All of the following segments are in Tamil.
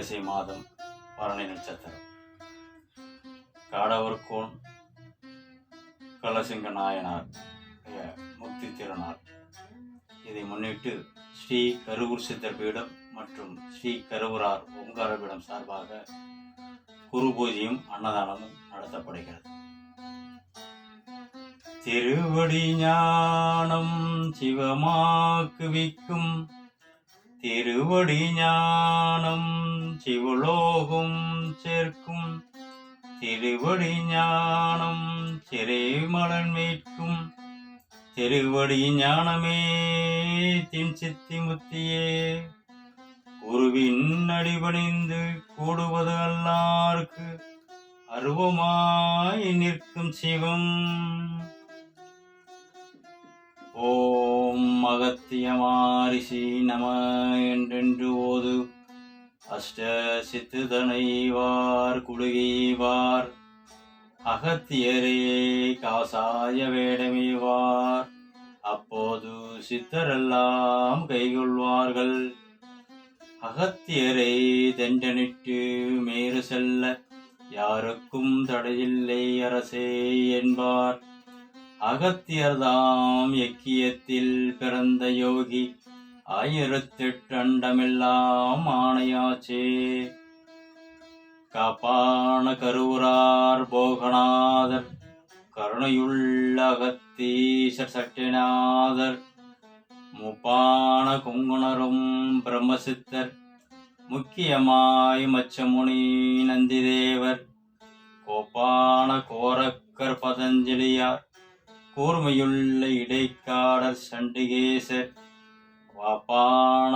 வைகாசி மாதம் பரணி நட்சத்திரம். காடவர்கோன் கலசிங்க நாயனார் முக்தி திருநாள். இதை முன்னிட்டு ஸ்ரீ கருவூர் சித்தர் பீடம் மற்றும் ஸ்ரீ கருவூரார் ஓங்கார பீடம் சார்பாக குரு பூஜையும் அன்னதானமும் நடத்தப்படுகிறது. திருவடி ஞானம் சிவமாக்குவிக்கும். திருவடி ஞானம் சிவலோகம் சேர்க்கும் திருவடி ஞானம் சிறைமலன் மீட்கும் திருவடி ஞானமே தின் சித்தி முத்தியே குருவின் அடிபணிந்து கூடுவது அல்லார்க்கு அருவமாய் நிற்கும் சிவம் ஓம் அகத்தியமாரிசி நம என்றென்று ஓது அஷ்ட சித்துதனைவார் குழுகிவார். அகத்தியரே காசாய வேடமிவார். அப்போது சித்தரெல்லாம் கைகொள்வார்கள். அகத்தியரை தெண்டனிட்டு மேறு செல்ல யாருக்கும் தடையில்லை அரசே என்பார். அகத்தியர்தாம் எக்கியத்தில் பிறந்த யோகி ஆயிரத்தெட்டு அண்டமெல்லாம் ஆணையாச்சே. காப்பான கருவுரார் போகநாதர் கருணையுள்ள அகத்தீசர் சட்டிநாதர் முப்பான கொங்குணரும் பிரம்மசித்தர் முக்கியமாய் மச்சமுனி நந்திதேவர் கோப்பான கோரக்கர் பதஞ்சலியார் கூர்மையுள்ள இடைக்காடர் சண்டிகேசர் வாப்பான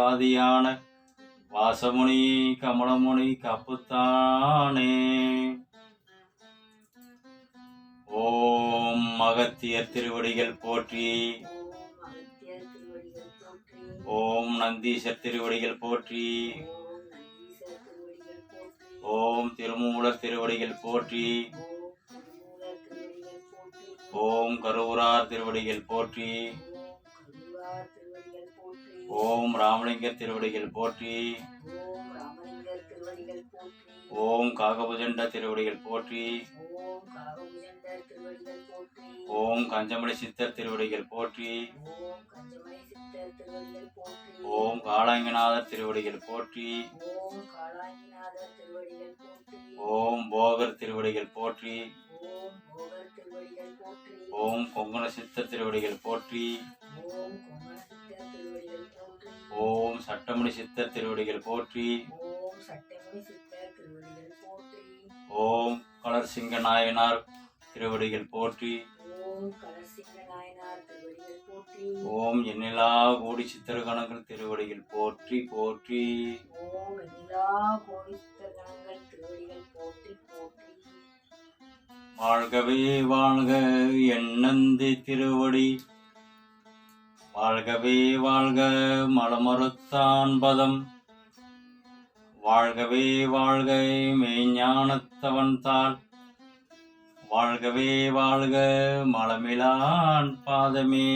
ஆதியான வாசமுனி கமலமுனி கப்புத்தானே. ஓம் மகத்தியர் திருவடிகள் போற்றி ஓம் திருவடிகள் போற்றி. ஓம் நந்தீசர் திருவடிகள் போற்றி. ஓம் திருமூலர் திருவடிகள் போற்றி. ஓம் கருவூரார் திருவடிகள் போற்றி. ஓம் ராமலிங்கர் திருவடிகள் போற்றி. ஓம் காகபுஜண்ட திருவடிகள் போற்றி. ஓம் கஞ்சமணி சித்தர் திருவடிகள் போற்றி ஓம் கஞ்சமணி சித்தர் திருவடிகள் போற்றி ஓம் காளாங்கிநாதர் திருவடிகள் போற்றி ஓம் போகர் திருவடிகள் போற்றி ஓம் கொங்கண சித்தர் திருவடிகள் போற்றி ஓம் கொங்கண சித்தர் திருவடிகள் போற்றி ஓம் சட்டமணி சித்தர் திருவடிகள் போற்றி ஓம் சட்டமணி சித்தர் திருவடிகள் போற்றி ஓம் கலர் சிங்க நாயனார் திருவடிகள் போற்றி. ஓம் எண்ணிலா கோடி சித்திரகணங்கள் திருவடிகள் போற்றி போற்றி. வாழ்கவே வாழ்க எண்ணந்தி திருவடி. வாழ்கவே வாழ்க மலமறுத்தான் பதம் வாழ்கவே வாழ்க மெய்ஞானத்தவன்தால் வாழ்கவே வாழ்க மலமிலான் பாதமே.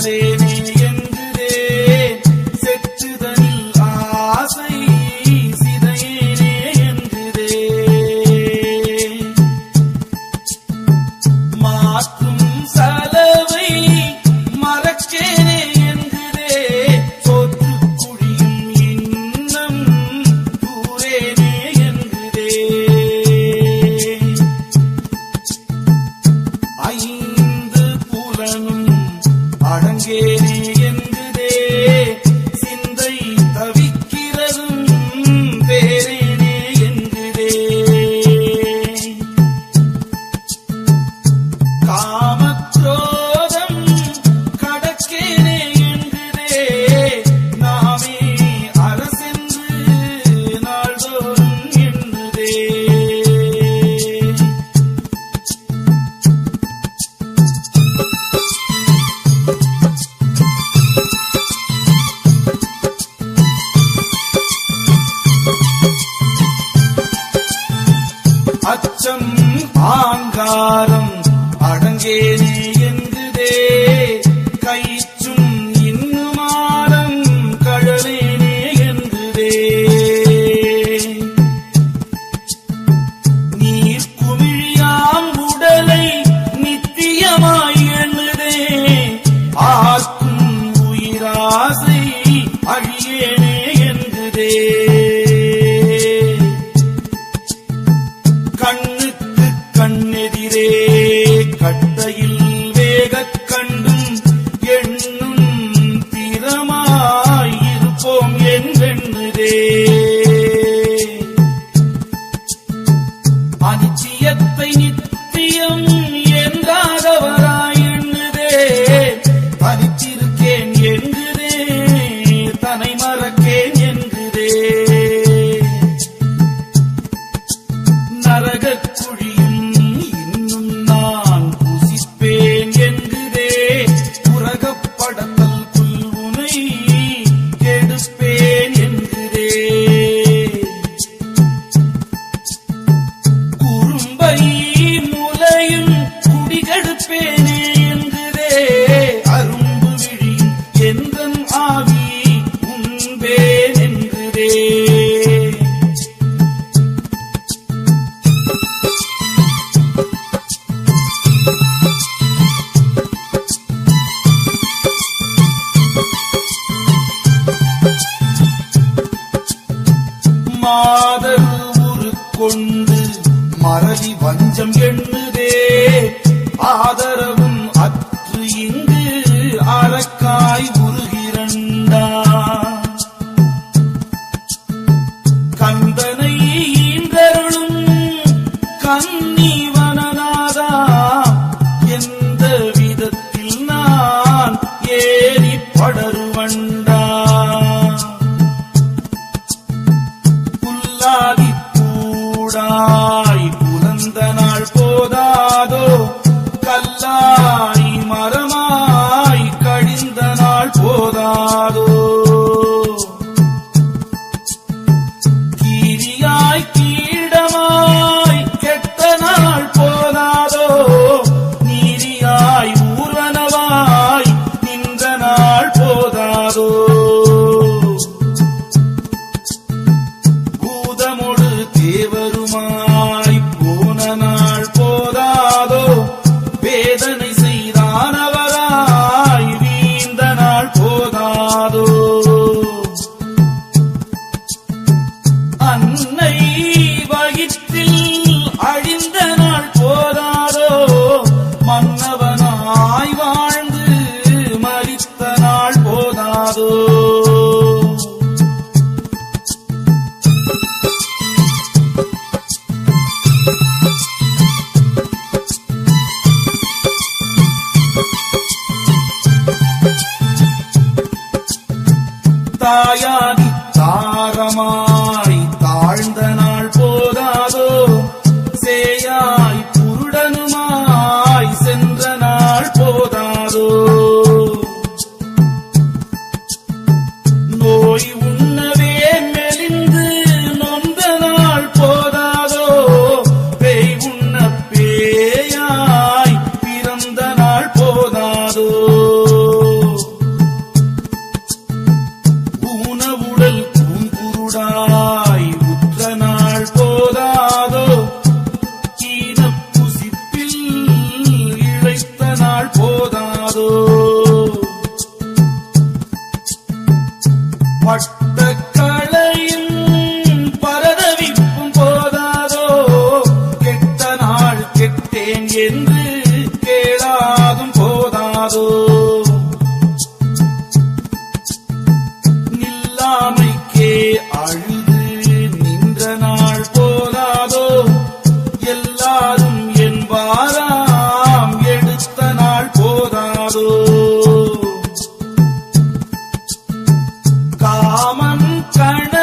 கழலேனே என்கிறே கட்டையில் 삶의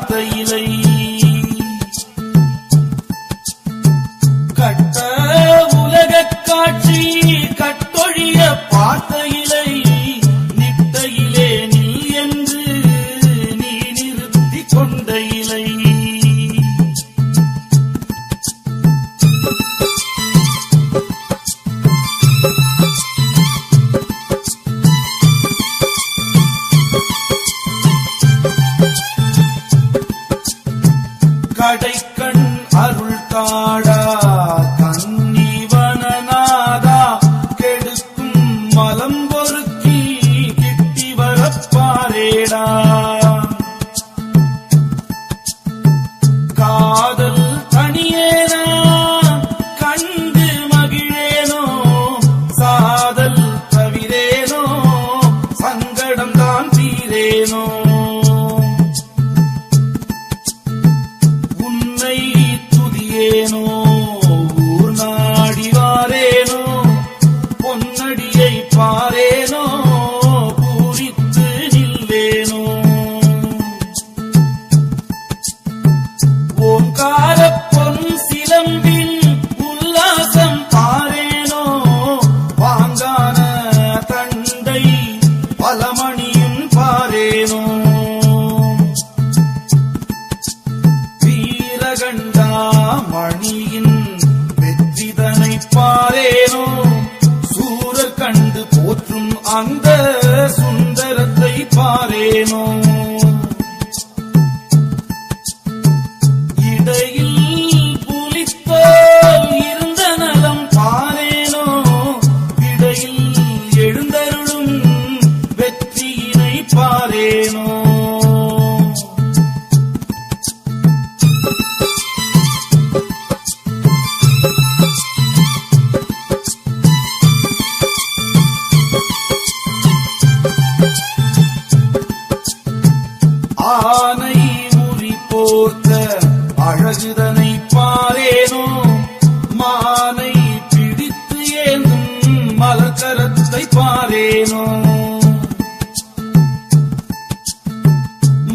வார்த்தையிலை யாரேனோ சூரர் கண்டு போற்றும் அந்த சுந்தரத்தை பாரேனோ?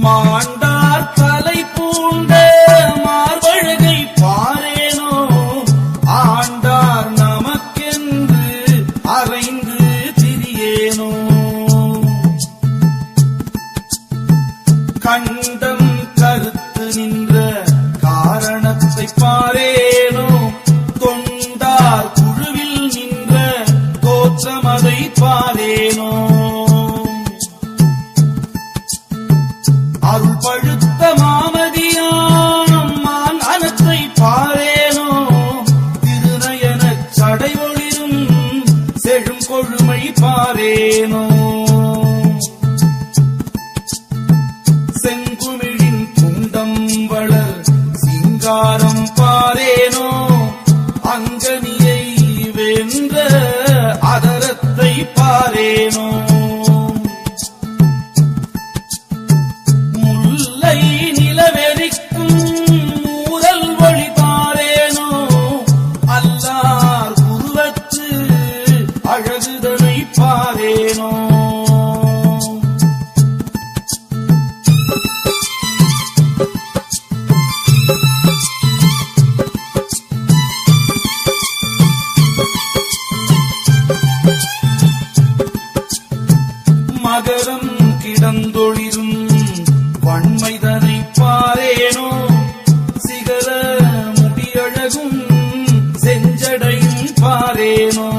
மாண்டார் தலை faremo.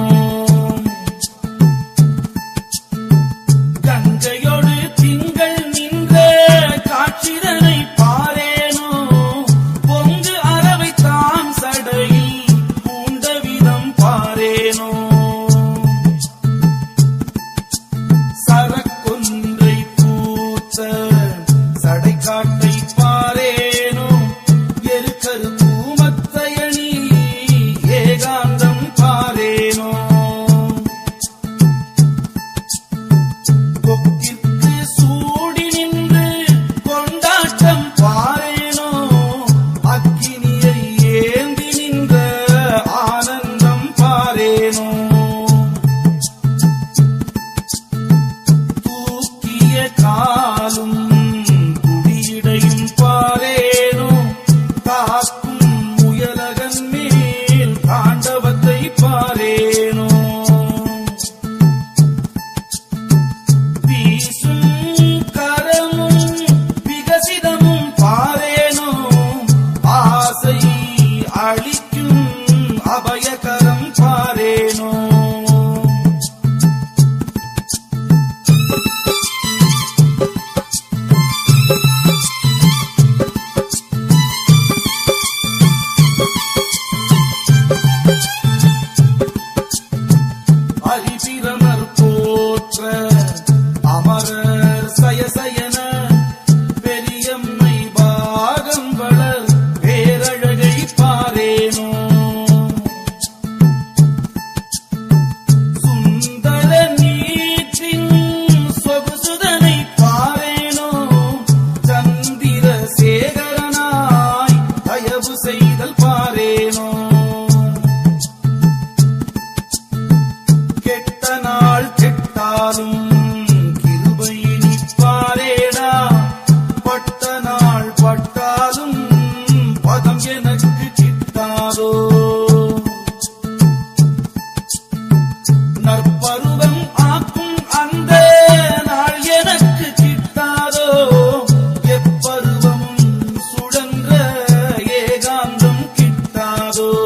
alumnos. So.